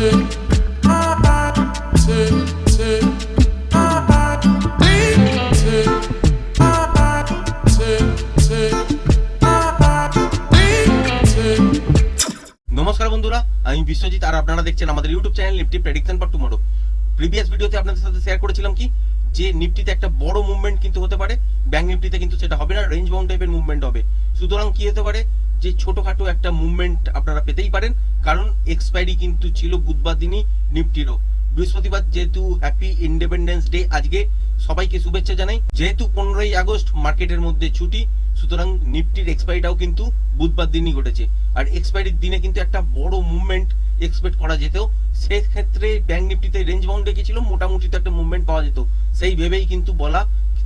নমস্কার বন্ধুরা, আমি বিশ্বজিৎ আর আপনারা দেখছেন আমাদের YouTube channel Nifty prediction for tomorrow previous ভিডিওতে আপনাদের সাথে শেয়ার করেছিলাম কি, যে নিফটিতে একটা বড় মুভমেন্ট কিন্তু হতে পারে ব্যাংক নিফটিতে কিন্তু সেটা হবে না রেঞ্জ বাউন্ড টাইপের মুভমেন্ট হবে। সুতরাং কি হতে পারে, যে ছোটখাটো একটা মুভমেন্ট আপনারা পেতেই পারেন কারণ এক্সপায়ারি কিন্তু ছিল বুধবার দিনই নিফটিরও বৃহস্পতিবার যেহেতু হ্যাপি ইন্ডিপেন্ডেন্স ডে আজকে, সবাইকে শুভেচ্ছা জানাই। যেহেতু পনেরোই আগস্ট, মার্কেটের মধ্যে ছুটি, সুতরাং নিফটির এক্সপায়ারিটাও কিন্তু বুধবার দিনই ঘটেছে। আর এক্সপায়ারির দিনে কিন্তু একটা বড় মুভমেন্ট এক্সপেক্ট করা যেত সেক্ষেত্রে ব্যাংক নিফটিতে রেঞ্জ বাউন্ড রেখেছিল, মোটামুটি তো একটা মুভমেন্ট পাওয়া যেত। সেই ভেবেই কিন্তু বলা,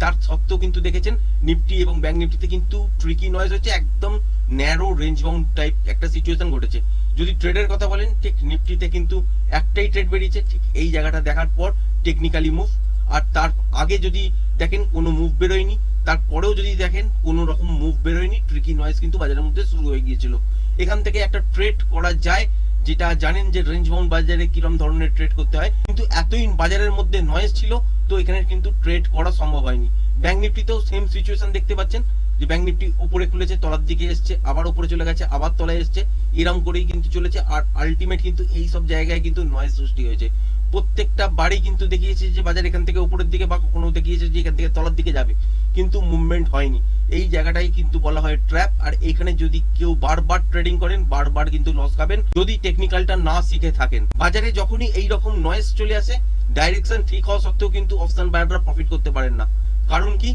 তার সত্ত্বেও কিন্তু দেখেছেন নিফটি এবং ব্যাংক নিফটিতে কিন্তু ট্রিকি নয়েজ হচ্ছে একদম ন্যারো রেঞ্জ বাউন্ড টাইপ একটা সিচুয়েশন ঘটেছে। যদি ট্রেডের কথা বলেন, ঠিক নিফটিতে কিন্তু একটাই ট্রেড বেরিয়েছে, ঠিক এই জায়গাটা দেখার পর টেকনিক্যালি মুভ আর তার আগে যদি দেখেন, কোনো মুভ বেরোয়নি। তারপরেও যদি দেখেন, কোনো রকম মুভ বেরোয়নি। ট্রিকি নয়েজ কিন্তু বাজারের মধ্যে শুরু হয়ে গিয়েছিল। এখান থেকে একটা ট্রেড করা যায়, যেটা জানেন যে রেঞ্জ বাউন্ড বাজারে কিরম ধরনের ট্রেড করতে হয়। কিন্তু এতই বাজারের মধ্যে নয়েজ ছিল, তো এখানে কিন্তু ট্রেড করা সম্ভব হয়নি। ব্যাংক নিফটিতেও সেম সিচুয়েশন দেখতে পাচ্ছেন। যে ব্যাংক নিফটি উপরে খুলেছে, তলার দিকে এসছে, আবার উপরে চলে গেছে, আবার তলায় এসছে, এরম করেই কিন্তু চলেছে আর আলটিমেট কিন্তু এই সব জায়গায় কিন্তু নয়েজ সৃষ্টি হয়েছে। প্রত্যেকটা বাড়ি কিন্তু দেখিয়েছে যে বাজার এখান থেকে উপরের দিকে বা কখনো দেখিয়েছে যে এখান থেকে তলার দিকে যাবে, কিন্তু মুভমেন্ট হয়নি। এই জায়গাটাই কিন্তু বলা হয় ট্র্যাপ আর এখানে যদি কেউ বারবার ট্রেডিং করেন, বারবার কিন্তু লস খাবেন। যদি টেকনিক্যালটা না শিখে থাকেন, বাজারে যখনই এই রকম নয়েস চলে আসে ডাইরেকশন ঠিক হওয়া সত্ত্বেও কিন্তু অপশন বায়াররা প্রফিট করতে পারেন না। কারণ কি?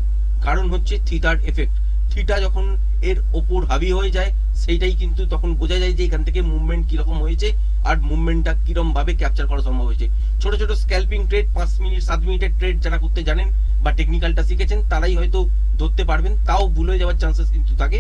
কারণ হচ্ছে থিটার এফেক্ট থিটা যখন এর ওপর হাবি হয়ে যায়, সেইটাই কিন্তু তখন বোঝা যায় যে এখান থেকে মুভমেন্ট কীরকম হয়েছে আর মুভমেন্টটা কিরম ভাবে ক্যাপচার করা সম্ভব হয়েছে। ছোট ছোট স্ক্যাল্পিং ট্রেড পাঁচ মিনিট, সাত মিনিটের ট্রেড যারা করতে জানেন বা টেকনিক্যালটা শিখেছেন, তারাই হয়তো ধরতে পারবেন, তাও ভুল হয়ে যাওয়ার চান্সেস কিন্তু থাকে।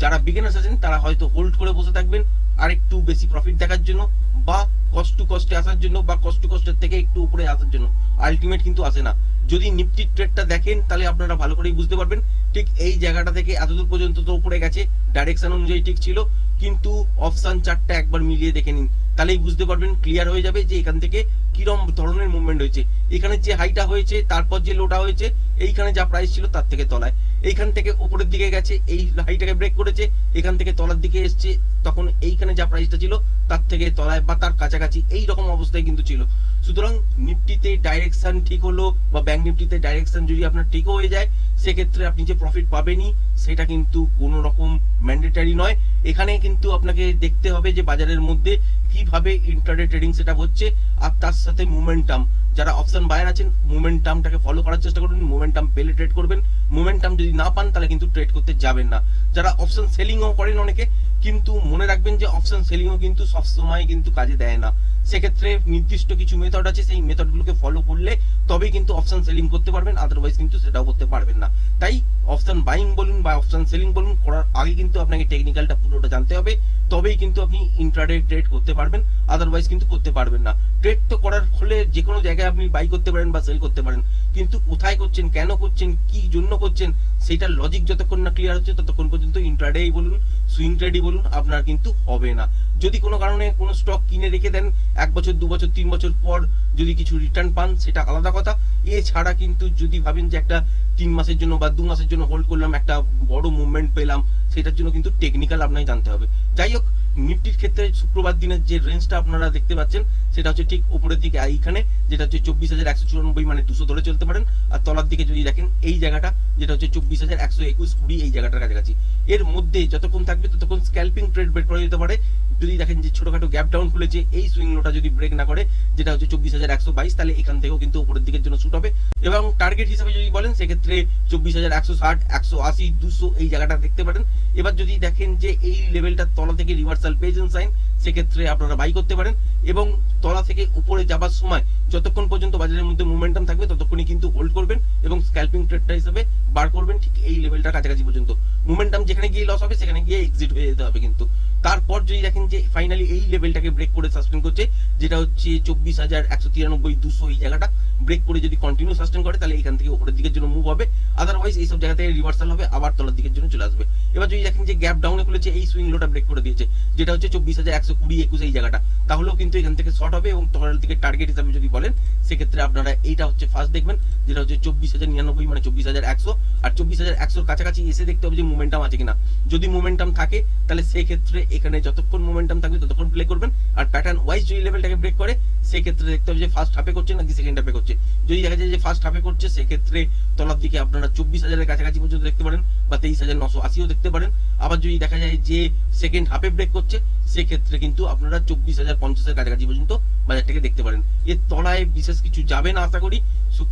যারা বিগিনার্স আছেন, তারা হয়তো হোল্ড করে বসে থাকবেন আর একটু বেশি প্রফিট দেখার জন্য বা কষ্ট টু কষ্টে আসার জন্য বা কষ্ট টু কষ্টের থেকে একটু উপরে আসার জন্য। আলটিমেট কিন্তু আসে না। যদি নিফটি ট্রেডটা দেখেন, তাহলে আপনারা ভালো করেই বুঝতে পারবেন ঠিক এই জায়গাটা থেকে এতদূর পর্যন্ত তো উপরে গেছে। ডাইরেকশন অনুযায়ী ঠিক ছিল, কিন্তু অপশন চারটা একবার মিলিয়ে দেখে নিন। তাহলেই বুঝতে পারবেন ক্লিয়ার হয়ে যাবে যে এখান থেকে কিরম ধরনের মুভমেন্ট হয়েছে। এখানে যে হাইটা হয়েছে, তারপর যে লোটা হয়েছে, এইখানে যা প্রাইস ছিল তার থেকে তলায়। এইখান থেকে উপরের দিকে গেছে, এই হাইটাকে ব্রেক করেছে, এখান থেকে তলার দিকে এসছে, তখন এইখানে যা প্রাইসটা ছিল, তার থেকে তলায় বা তার কাছাকাছি এই রকম অবস্থায় কিন্তু ছিল। সুতরাং নিফটিতে ডাইরেকশন ঠিক হলো বা ব্যাংক নিফটিতে ডাইরেকশন যদি আপনার ঠিক হয়ে যায়, সেক্ষেত্রে আপনি যে প্রফিট পাবেনই, সেটা কিন্তু কোনো রকম ম্যান্ডেটারি নয়। এখানে কিন্তু আপনাকে দেখতে হবে যে বাজারের মধ্যে কীভাবে ইন্টারডে ট্রেডিং সেটা হচ্ছে আর তার সাথে মোমেন্টাম যারা অপশন বায়ার আছেন মোমেন্টামটাকে ফলো করার চেষ্টা করবেন মোমেন্টাম পেলে ট্রেড করবেন। মোমেন্টাম যদি না পান, তাহলে কিন্তু ট্রেড করতে যাবেন না। যারা অপশন সেলিংও করেন অনেকে, কিন্তু মনে রাখবেন যে অপশন সেলিংও কিন্তু সবসময় কিন্তু কাজে দেয় না। সেক্ষেত্রে নির্দিষ্ট কিছু মেথড আছে, সেই মেথডগুলোকে ফলো করলে তবেই কিন্তু অপশন সেলিং করতে পারবেন আদারওয়াইজ কিন্তু সেটাও করতে পারবেন না। তাই অপশন বাইং বলুন বা অপশন সেলিং বলুন, করার আগে কিন্তু আপনাকে টেকনিক্যালটা পুরোটা জানতে হবে, তবেই কিন্তু আপনি ইন্ট্রাডে ট্রেড করতে পারবেন আদারওয়াইজ কিন্তু করতে পারবেন না। ট্রেড তো করার ফলে যে কোনো জায়গায় আপনি বাই করতে পারেন বা সেল করতে পারেন, কিন্তু কোথায় করছেন, কেন করছেন, কি জন্য করছেন, সেটার লজিক যতক্ষণ না ক্লিয়ার হচ্ছে, ততক্ষণ পর্যন্ত ইন্ট্রাডেই বলুন সুইং ট্রেডই বলুন, আপনার কিন্তু হবে না। যদি কোনো কারণে কোনো স্টক কিনে রেখে দেন, এক বছর, দু বছর, তিন বছর পর যদি কিছু রিটার্ন পান, সেটা আলাদা কথা। এছাড়া কিন্তু যদি ভাবেন যে একটা তিন মাসের জন্য বা দু মাসের জন্য হোল্ড করলাম, একটা বড় মুভমেন্ট পেলাম, সেটার জন্য কিন্তু টেকনিক্যাল আপনাকে জানতে হবে। যাই হোক, নিফটির ক্ষেত্রে শুক্রবার দিনের যে রেঞ্জটা আপনারা দেখতে পাচ্ছেন সেটা হচ্ছে ঠিক উপরের দিকে এইখানে যেটা হচ্ছে চব্বিশ হাজার একশো চুরানব্বই মানে দুশো ধরে চলতে পারেন, আর তলার দিকে যদি দেখেন এই জায়গাটা, যেটা হচ্ছে চব্বিশ হাজার একশো একুশ কুড়ি এই জায়গাটার কাছাকাছি। এর মধ্যে যতক্ষণ থাকবে ততক্ষণ স্ক্যাল্পিং ট্রেড বের করা যেতে পারে। যদি দেখেন যে ছোটখাটো গ্যাপ ডাউন খুলেছে, এই সুইং লোটা যদি ব্রেক না করে, যেটা হচ্ছে চব্বিশ হাজার একশো বাইশ, তাহলে এখান থেকেও কিন্তু উপরের দিকের জন্য শুট হবে। এবং টার্গেট হিসাবে যদি বলেন, সেক্ষেত্রে চব্বিশ হাজার একশো ষাট, একশো আশি, দুশো এই জায়গাটা দেখতে পারেন। এবার যদি দেখেন যে এই লেভেলটা তলা থেকে রিভার্সাল পেজেন সাইন সেক্ষেত্রে আপনারা বাই করতে পারেন এবং তলা থেকে উপরে যাবার সময় যতক্ষণ পর্যন্ত বাজারের মধ্যে মুভমেন্টাম থাকবে ততক্ষণই কিন্তু হোল্ড করবেন এবং স্ক্যাল্পিং ট্রেডটা হিসেবে বার করবেন ঠিক এই লেভেলটা কাছাকাছি পর্যন্ত। মুভমেন্টাম যেখানে গিয়ে লস হবে, সেখানে গিয়ে এক্সিট হয়ে যেতে হবে কিন্তু। তারপর যদি দেখেন যে ফাইনালি এই লেভেলটাকে ব্রেক করে সাসপেন্ড করছে, যেটা হচ্ছে চব্বিশ হাজার একশো তিরানব্বই দুশো এই জায়গাটা ব্রেক করে যদি কন্টিনিউ সাস্টেন করে, তাহলে এখান থেকে উপরের দিকের জন্য মুভ হবে। আদারওয়াইজ এইসব জায়গা থেকে রিভার্সাল হবে, আবার তলার দিকের জন্য চলে আসবে। এবার যদি দেখেন যে গ্যাপ ডাউনে খুলেছে, এই সুইং লোটা ব্রেক করে দিয়েছে, যেটা হচ্ছে চব্বিশ হাজার একশো কুড়ি একুশ এই জায়গাটা। তাহলেও কিন্তু এখান থেকে শর্ট হবে এবং তলার দিকে টার্গেট হিসাবে যদি বলেন, সেক্ষেত্রে আপনারা এইটা হচ্ছে ফার্স্ট দেখবেন, যেটা হচ্ছে চব্বিশ হাজার নিরানব্বই মানে চব্বিশ হাজার একশো। আর চব্বিশ হাজার একশোর কাছাকাছি এসে দেখতে হবে যে মোমেন্টাম আছে কিনা। যদি মোমেন্টাম থাকে, তাহলে সেক্ষেত্রে এখানে যতক্ষণ মোমেন্টাম থাকবে ততক্ষণ প্লে করবেন। আর প্যাটার্ন ওয়াইজ যদি লেভেলটাকে ব্রেক করে, সেক্ষেত্রে দেখতে হবে যে ফার্স্ট হাফে করছে নাকি সেকেন্ড হাফে করছে। যদি দেখা যায় যে ফার্স্ট হাফে করছে, সেক্ষেত্রে তলার দিকে আপনারা চব্বিশ হাজারের কাছাকাছি পর্যন্ত দেখতে পারেন বা তেইশ হাজার নশো আশিও দেখতে পারেন। আবার যদি দেখা যায় যে সেকেন্ড হাফে ব্রেক করছে, সেক্ষেত্রে কিন্তু আপনারা চব্বিশ হাজার পঞ্চাশের কাছাকাছি পর্যন্ত বাজারটাকে দেখতে পারেন। এর তলায় বিশেষ কিছু যাবে না, আশা করি।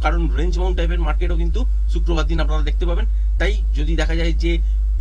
কারণ রেঞ্জ মাউন্ট টাইপের মার্কেটও কিন্তু শুক্রবার দিন আপনারা দেখতে পাবেন। তাই যদি দেখা যায় যে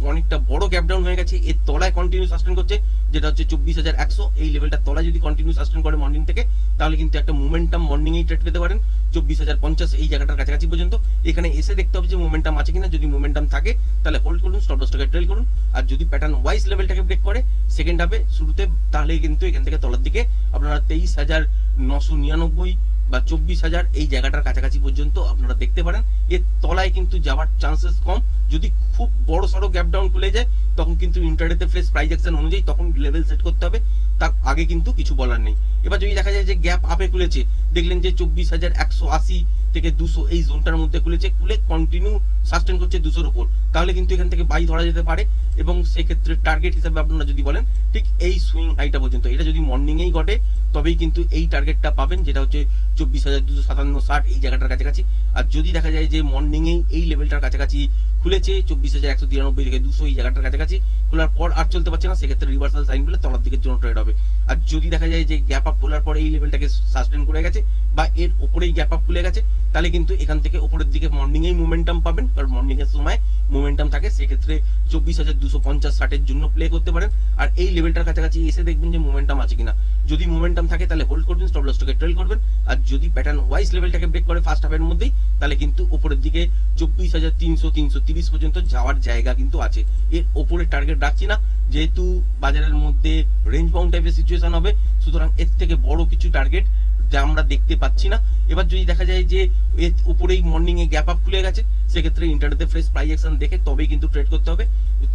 অনেকটা বড় গ্যাপ ডাউন হয়ে গেছে। এর তলায় কন্টিনিউ সাস্টেন করছে, যেটা হচ্ছে চব্বিশ হাজার একশো। এই লেভেলটা তলায় যদি কন্টিনিউ সাস্টেন করে মর্নিং থেকে, তাহলে কিন্তু একটা মোমেন্টাম মর্নিং এই ট্রেড পেতে পারেন। চব্বিশ হাজার পঞ্চাশ এই জায়গাটার কাছাকাছি পর্যন্ত। এখানে এসে দেখতে হবে যে মোমেন্টাম আছে কিনা। যদি মোমেন্টাম থাকে, তাহলে হোল্ড করুন স্টপ লসটাকে ট্রেল করুন। আর যদি প্যাটার্ন ওয়াইজ লেভেলটাকে ব্রেক করে সেকেন্ড হাফে শুরুতে তাহলে কিন্তু এখান থেকে তলার দিকে আপনারা তেইশ হাজার নশো নিরানব্বই বা চব্বিশ হাজার এই জায়গাটার কাছাকাছি পর্যন্ত আপনারা দেখতে পারেন। এর তলায় কিন্তু যাওয়ার চান্সেস কম। যদি খুব বড় সড়ো গ্যাপ ডাউন খুলে যায়, তখন কিন্তু ইন্টারনেটে ফ্রেশ প্রাইস অ্যাকশন অনুযায়ী তখন লেভেল সেট করতে হবে। তার আগে কিন্তু কিছু বলার নেই। এবার যদি দেখা যায় যে গ্যাপ আপে খুলেছে, দেখলেন যে চব্বিশ হাজার একশো আশি থেকে দুশো এই জোনটার মধ্যে খুলেছে, খুলে কন্টিনিউ সাস্টেন করছে দুশোর উপর। তাহলে কিন্তু এখান থেকে বাই ধরা যেতে পারে এবং সেক্ষেত্রে টার্গেট হিসাবে আপনারা যদি বলেন, ঠিক এই সুইং হাইটা পর্যন্ত। এটা যদি মর্নিংয়েই ঘটে, তবেই কিন্তু এই টার্গেটটা পাবেন, যেটা হচ্ছে চব্বিশ হাজার দুশো সাতান্ন ষাট এই জায়গাটার কাছাকাছি। আর যদি দেখা যায় যে মর্নিংয়েই এই লেভেলটার কাছাকাছি খুলেছে, চব্বিশ হাজার একশো তিরানব্বই থেকে দুশো এই জায়গাটার কাছাকাছি। খোলার পর আর চলতে পারছে না, সেক্ষেত্রে রিভার্সাল সাইন পেলে তলার দিকের জন্য ট্রেড হবে। আর যদি দেখা যায় যে গ্যাপ আপ খোলার পরে এই লেভেলটাকে সাসপেন্ড করে গেছে বা এর ওপরেই গ্যাপ আপ খুলে গেছে, তাহলে কিন্তু এখান থেকে ওপরের দিকে মর্নিংয়েই মোমেন্টাম পাবেন। কারণ মর্নিং এর সময় মোমেন্টাম থাকে, সেক্ষেত্রে চব্বিশ হাজার দুশো পঞ্চাশ ষাটের জন্য প্লে করতে পারেন। আর এই লেভেলটার কাছাকাছি এসে দেখবেন যে মোমেন্টাম আছে কিনা। যদি মোমেন্টাম থাকে, তাহলে হোল্ড করবেন স্টপ লসটাকে ট্রেল করবেন। আর যদি প্যাটার্ন ওয়াইজ লেভেলটাকে ব্রেক করে ফার্স্ট হাফের মধ্যেই, তাহলে কিন্তু উপরের দিকে চব্বিশ হাজার তিনশো তিনশো তিরিশ পর্যন্ত যাওয়ার জায়গা কিন্তু আছে। এর ওপরে টার্গেট রাখছি না। যেহেতু বাজারের মধ্যে রেঞ্জ বাউন্ড টাইপের সিচুয়েশন হবে, সুতরাং এর থেকে বড় কিছু টার্গেট যা আমরা দেখতে পাচ্ছি না। এবার যদি দেখা যায় যে এর উপরেই মর্নিং এ গ্যাপ আপ খুলে গেছে, সেক্ষেত্রে ইন্টারনেটে ফ্রেশ প্রাইস অ্যাকশন দেখে তবেই কিন্তু ট্রেড করতে হবে।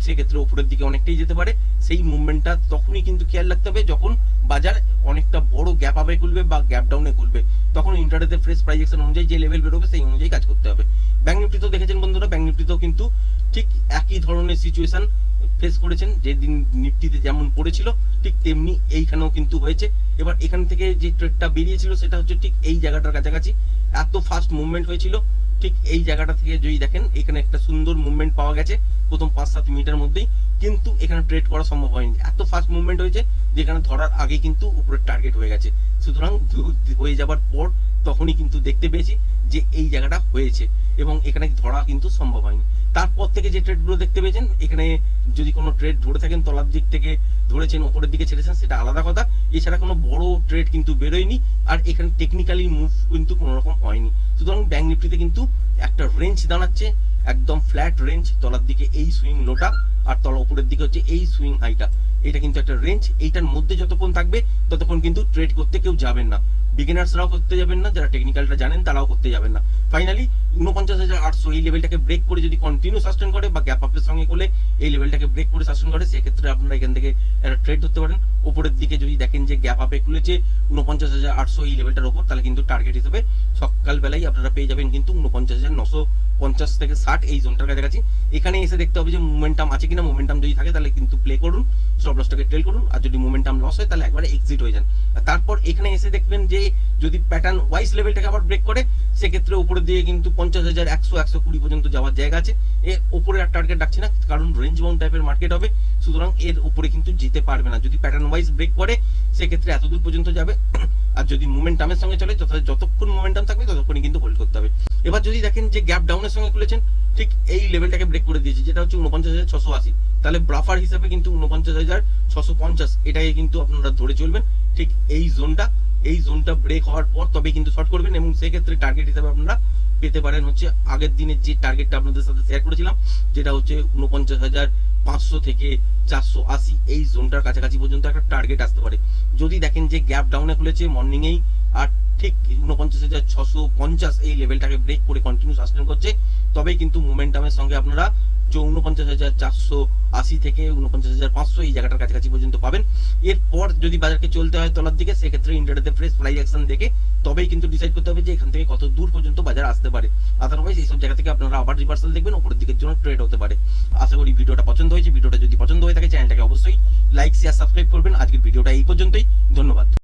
সেক্ষেত্রে উপরের দিকে অনেকটাই যেতে পারে। সেই মুভমেন্টটা তখনই কিন্তু খেয়াল রাখতে হবে যখন বাজার অনেকটা বড় গ্যাপ আপে খুলবে বা গ্যাপ ডাউনে খুলবে। তখন ইন্টারনেটে ফ্রেশ প্রাইস অ্যাকশন অনুযায়ী যে লেভেল বেরোবে সেই অনুযায়ী কাজ করতে হবে। ব্যাংক নিফটি তো দেখেছেন বন্ধুরা ব্যাংক নিফটিতেও কিন্তু ঠিক একই ধরনের সিচুয়েশন ফেস করেছেন, যেদিন নিফটিতে যেমন পড়েছিল, ঠিক তেমনি এইখানেও কিন্তু হয়েছে। এবার এখান থেকে যে ট্রেডটা বেরিয়েছিল, সেটা হচ্ছে ঠিক এই জায়গাটার কাছাকাছি। এত ফাস্ট মুভমেন্ট হয়েছিল, ঠিক এই জায়গাটা থেকে যদি দেখেন, এখানে একটা সুন্দর মুভমেন্ট পাওয়া গেছে, প্রথম পাঁচ সাত মিনিটের মধ্যেই। কিন্তু এখানে ট্রেড করা সম্ভব হয়নি। এত ফাস্ট মুভমেন্ট হয়েছে, যেখানে ধরার আগে কিন্তু উপরের টার্গেট হয়ে গেছে। সুতরাং হয়ে যাবার পর তখনই কিন্তু দেখতে পেয়েছি যে এই জায়গাটা হয়েছে, এবং এখানে ধরা কিন্তু সম্ভব হয়নি। তারপর থেকে যে ট্রেডগুলো দেখতে পেয়েছেন, এখানে যদি কোনো ট্রেড ধরে থাকেন, তলার দিক থেকে ধরেছেন ওপরের দিকে ছেড়েছেন, সেটা আলাদা কথা। এছাড়া কোনো বড় ট্রেড কিন্তু বেরোয়নি, আর এখানে টেকনিক্যালি মুভ কিন্তু কোনো রকম হয়নি। সুতরাং ব্যাংক নিফটিতে কিন্তু একটা রেঞ্জ দাঁড়াচ্ছে, একদম ফ্ল্যাট রেঞ্জ তলার দিকে এই সুইং লোটা আর তলা উপরের দিকে হচ্ছে এই সুইং হাইটা এটা কিন্তু একটা রেঞ্জ এইটার মধ্যে যতক্ষণ থাকবে, ততক্ষণ কিন্তু ট্রেড করতে কেউ যাবেন না। বিগিনার্সরাও করতে যাবেন না, যারা টেকনিক্যালটা জানেন, তারাও করতে যাবেন না। ফাইনালি উনপঞ্চাশ হাজার আটশো, এই লেভেলটাকে ব্রেক করে যদি কন্টিনিউ সাস্টেন করে বা গ্যাপ আপের সঙ্গে করলে এই লেভেলটাকে ব্রেক করে সাস্টেন করে, সেক্ষেত্রে আপনারা এখান থেকে একটা ট্রেড ধরতে পারেন। উপরের দিকে যদি দেখেন যে গ্যাপ আপে খুলেছে উনপঞ্চাশ হাজার আটশো এই লেভেলটার উপর, তাহলে কিন্তু টার্গেট হিসেবে সকালবেলাই আপনারা পেয়ে যাবেন কিন্তু উনপঞ্চাশ হাজার নশো পঞ্চাশ থেকে ষাট এই জোনটার কাছাকাছি। এখানে এসে দেখতে হবে যে মোমেন্টাম আছে কিনা মোমেন্টাম যদি থাকে তাহলে কিন্তু প্লে করুন স্টপ লসটাকে ট্রেল করুন, আর যদি মোমেন্টাম লস হয় তাহলে একবারে এক্সিট হয়ে যান। তারপর এখানে এসে দেখবেন যে যদি প্যাটার্ন ওয়াইজ লেভেলটাকে আবার ব্রেক করে সেক্ষেত্রে উপরের দিয়ে কিন্তু পঞ্চাশ হাজার একশো একশো কুড়ি পর্যন্ত যাওয়ার জায়গা আছে। এর উপরে আর টার্গেট রাখছি না, কারণ রেঞ্জ বাউন্ড টাইপের মার্কেট হবে। সুতরাং এর উপরে কিন্তু যেতে পারবে না। যদি প্যাটার্ন ওয়াইজ ব্রেক করে, সেক্ষেত্রে এত দূর পর্যন্ত যাবে। আর যদি মোমেন্টামের সঙ্গে চলে যত যতক্ষণ মোমেন্টাম থাকবে, ততক্ষণই কিন্তু হোল্ড করতে হবে। এবার যদি দেখেন যে গ্যাপ ডাউনের সঙ্গে খুলেছেন, ঠিক এই লেভেলটাকে ব্রেক করে দিয়েছে, যেটা হচ্ছে উনপঞ্চাশ হাজার ছশো আশি। তাহলে ব্রাফার হিসাবে কিন্তু উনপঞ্চাশ হাজার ছশো পঞ্চাশ, এটাকে কিন্তু আপনারা ধরে চলবেন। ঠিক এই জোনটা এই জোনটা ব্রেক হওয়ার পর তবে কিন্তু শর্ট করবেন এবং সেক্ষেত্রে টার্গেট হিসাবে আপনারা পেতে পারেন হচ্ছে আগের দিনের যে টার্গেটটা আপনাদের সাথে শেয়ার করেছিলাম, যেটা হচ্ছে উনপঞ্চাশ হাজার পাঁচশো থেকে চারশো আশি এই জোনটার কাছাকাছি পর্যন্ত একটা টার্গেট আসতে পারে। যদি দেখেন যে গ্যাপ ডাউনে খুলেছে মর্নিংয়েই আর ঠিক উনপঞ্চাশ হাজার ছশো পঞ্চাশ এই লেভেলটাকে ব্রেক করে কন্টিনিউ সাস্টেন করছে, তবেই কিন্তু মোমেন্টামের সঙ্গে আপনারা উনপঞ্চাশ হাজার চারশো আশি থেকে উনপঞ্চাশ হাজার পাঁচশো এই জায়গাটার কাছাকাছি পর্যন্ত পাবেন। এরপর যদি বাজারকে চলতে হয় তলার দিকে, সেক্ষেত্রে ইন্টারনেটে ফ্রেশ প্রাইস অ্যাকশন দেখে তবেই কিন্তু ডিসাইড করতে হবে যে এখান থেকে কত দূর পর্যন্ত বাজার আসতে পারে। আদারওয়াইজ এইসব জায়গা থেকে আপনারা আবার রিভার্সাল দেখবেন, উপরের দিকের জন্য ট্রেড হতে পারে। আশা করি ভিডিওটা পছন্দ হয়েছে, ভিডিওটা যদি পছন্দ হয়ে থাকে, চ্যানেলটাকে অবশ্যই লাইক শেয়ার সাবস্ক্রাইব করবেন। আজকের ভিডিওটা এই পর্যন্তই, ধন্যবাদ।